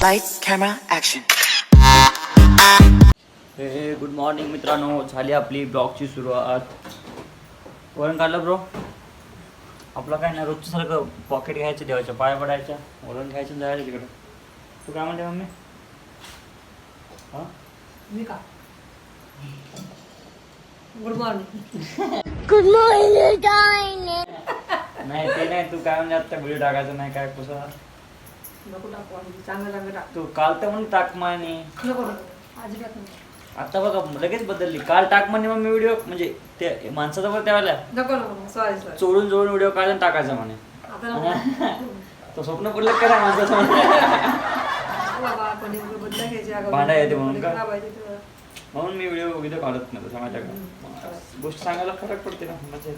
Lights, camera, action. हे good morning मित्रांनो. झाली आपली ब्लॉगची सुरुवात. वरण काढलं ब्रो आपलं काय नाही रोजचं सारखं पॉकेट घ्यायचं देवाच्या पाया पडायच्या. वरण घ्यायचं जायचं तिकडं. तू काय म्हणते मम्मी? हां? मी का? गुड मॉर्निंग नाही ते नाही तू काय म्हणजे आता व्हिडिओ टाकायचं नाही काय कसं? नको टाकू चांगलं चांगलं टाक. तू काल तर म्हणून टाक म्हणे. नको नको अजिबात नको आता बघा लगेच बदलली. काल टाक म्हणे मग मी व्हिडिओ म्हणजे ते माणसाचा बरं त्यावेळेला नको नको. सॉरी सॉरी चोरून चोरून व्हिडिओ काढून टाकायचा म्हणे. आता नको. तो स्वप्न पडलं करा माणसाचं म्हणे. बाबा कोणी बदला घ्यायची अगं भांडा येते म्हणून का? खराब आहे ते तुला. म्हणून मी व्हिडिओ व्हिडिओ काढत नाही तसं माझ्याकडे. गोष्ट सांगायला फरक पडते ना म्हणजे.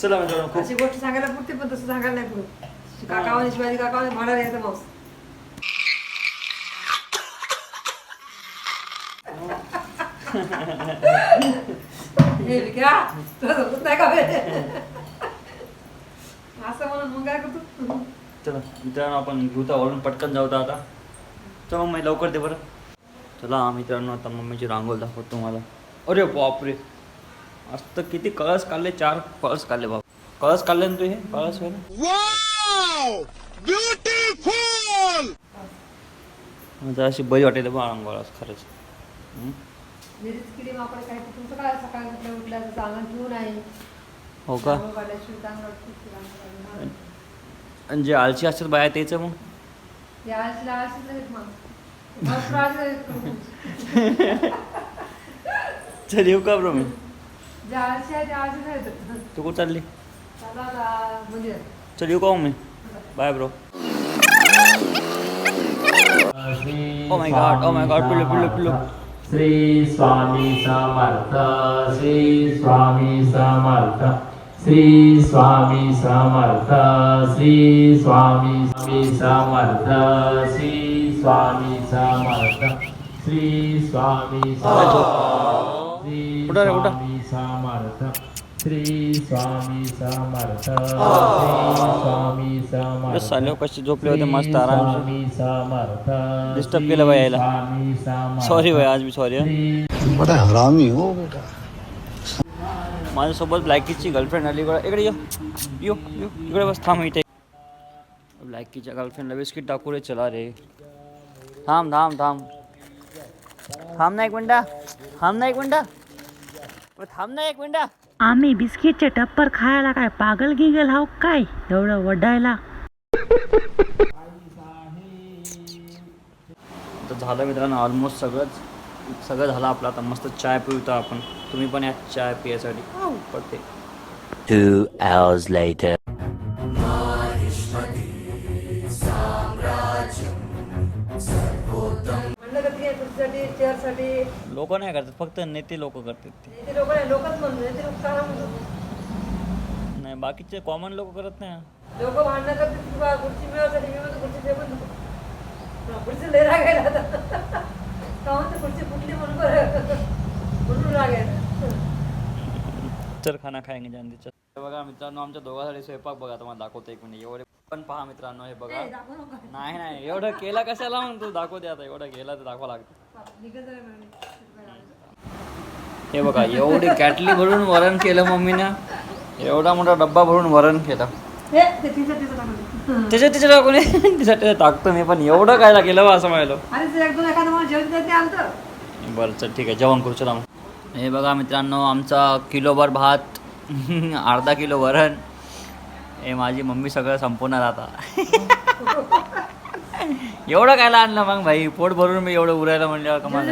चला खूप अशी गोष्ट सांगायला पुरते पण तसं सांगायला नाही काकावाने शिवाजी काकावाने भांडा यायचं माऊस हे विक्रा तुला समजत नाही का बे? असं म्हणून मग काय करतो चला मित्रांनो आपण घेऊ तर वरून पटकन जाऊ तर आता चला मम्मी लवकर दे बरं चला मित्रांनो आता मम्मीची रांगोळ दाखवतो तुम्हाला अरे बापरे आज तर किती कळस काढले चार कळस काढले बाप कळस काढले ना तू हे कळस वगैरे म्हणजे अशी बरी वाटेल बा आज खरंच. हम्म. मिरीच किडी वापर काय ते तुमचं काय सकाळी उठल्या उठल्या चांगलं ठेवून आहे? हो का? चांगलं. आणि जे आळशी असतात बाया तेच मग? या आळशीला आळशीच नाहीत मग. भरपूर आळशी आहेत करून. चल येऊ का ब्रो मी जे आळशी आहे ते आळशीच आहेत. तू कुठं चालली? चला आता मंदिरात चल येऊ का मग मी? Bye bro oh my God oh my God पिल्लू पिल्लू पिल्लू श्री स्वामी समर्थ श्री स्वामी समर्थ श्री स्वामी समर्थ श्री स्वामी स्वामी समर्थ श्री स्वामी समर्थ श्री स्वामी समर्थ श्री. स्वामी समर्थ श्री स्वामी समर्थ. श्री स्वामी समर्थ. कशी झोपले होते मस्त आराम स्वामी समर्थ. Disturb केलं बाई यायला. सॉरी भाई आज मी सॉरी बड़ा हरामी हो. बेटा माझ्यासोबत ब्लॅकीची गर्लफ्रेंड आली. इकडे इकडे ये. यो यो इकडे बस थांब इथे. ब्लॅकीच्या गर्लफ्रेंडला बिस्किट टाकू रे चला रे. थांब थांब थांब. थांब ना एक मिनटा. थांब ना एक मिनटा. थांब ना एक मिनटा. आम्ही बिस्किटचे टप्पर खायला काय पागल गिगल हाव काय? एवढं वडायला. तर झालं मित्रांनो ऑलमोस्ट सगळंच. सगळं झालं आपलं. आता मस्त चाय पिऊता आपण. तुम्ही पण या चाय पियासाठी. पडते Two hours later. चेअरसाठी लोक नाही करतात फक्त नेते लोक करतात ते. नेते लोक नाही लोकच म्हणतो नेते लोक काय म्हणतो नाही बाकीचे कॉमन लोक करत नाही. लोक भांडणं करतात की बा खुर्ची मिळवसाठी मी म्हणतो खुर्ची दे पण नको. खुर्ची लय रागायला आता का म्हणतो खुर्ची फुटली म्हणून बरं. म्हणून रागायला चल खाना खायंगे हे बघा मित्रांनो आमच्या दोघांसाठी स्वयंपाक बघा तुम्हाला दाखवतो एक मिनिट. एवढे पण पहा मित्रांनो हे बघा. नाही नाही एवढं केला कशाला मग तू? दाखवते आता एवढं केला तर दाखवा लागतं. हे बघा एवढी कॅटली भरून वरण केलं मम्मीनं. एवढा मोठा डब्बा भरून वरण केलं. हे ते तिचं तिचं टाकलं त्याच्यात तिच्या टाकून तिच्या त्याच्यात टाकतो मी पण. एवढं काय केलं बा असं म्हणालो बरं चल ठीक आहे. जेवण करू चला मग. हे बघा मित्रांनो आमचा किलोभर भात अर्धा किलो वरण. हे माझी मम्मी सगळं संपवणार आता. एवढं कायला आणलं मग भाई पोट भरून मी एवढं उरायला म्हणल्यावर कमाल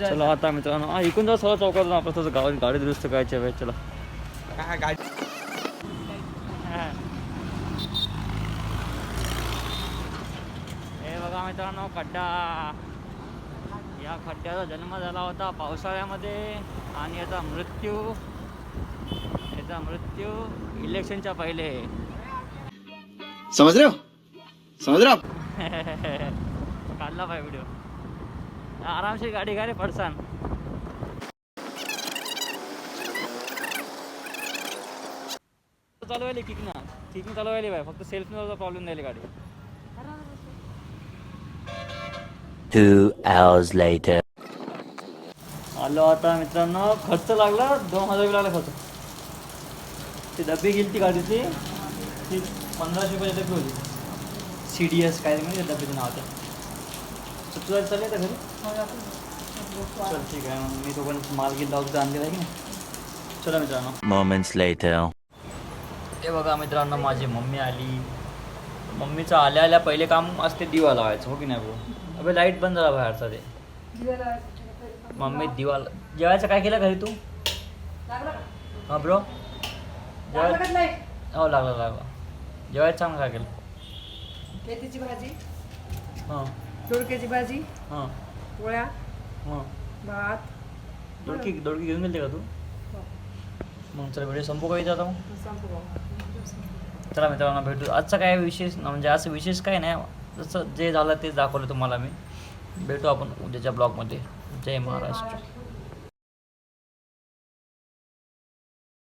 चलो आता मित्रांनो हा इकून जा सगळं चौकात आपलं तसं गावात गाडी दुरुस्त करायची वेळ चला. हे बघा मित्रांनो खड्डा. या खड्ड्याचा जन्म झाला होता पावसाळ्यामध्ये आणि याचा मृत्यू याचा मृत्यू इलेक्शनच्या पहिले. हो हो आप काढला पाय व्हिडिओ. आरामशीर गाडी रे पडसान. चालू व्हायली किक ना किक चालू बाय फक्त सेल्फ प्रॉब्लेम द्यायला गाडी. Two hours later. आलो आता मित्रांनो खर्च लागला दोन हजार रुपये लागला खर्च. ती डबी गेली ती गाडीची ती पंधराशे रुपयाची डबी होती. सी डी एस काय म्हणजे डबीचं नाव होतं तर तुला चालेल का घरी? चल ठीक आहे मग मी तो पण माल गिल लावतो आणलेला आहे की नाही? चला मित्रांनो. Moments later. हे बघा मित्रांनो माझी मम्मी आली. मम्मीचं आल्या आल्या पहिले काम असते दिवा लावायचं हो की नाही भाऊ? अबे लाइट बंद झाला बाहेरचा ते. मम्मी दिवा जेवायचं काय केलं घरी तू? हां ब्रो जेवाय हो लागला लागला. जेवायचं सांग काय केलं मेथीची भाजी हां. दोडक्याची भाजी हां. पोळ्या हां. भात. दोडकी दोडकी घेऊन गेलते का तू? मग चला व्हिडिओ संपू का इथं आता? मग संपू. चला मित्रांनो भेटू. आजचं काय विशेष म्हणजे असं विशेष काय नाही. जसं जे झालं तेच दाखवलं तुम्हाला मी. भेटू आपण उद्याच्या ब्लॉगमध्ये. जय महाराष्ट्र.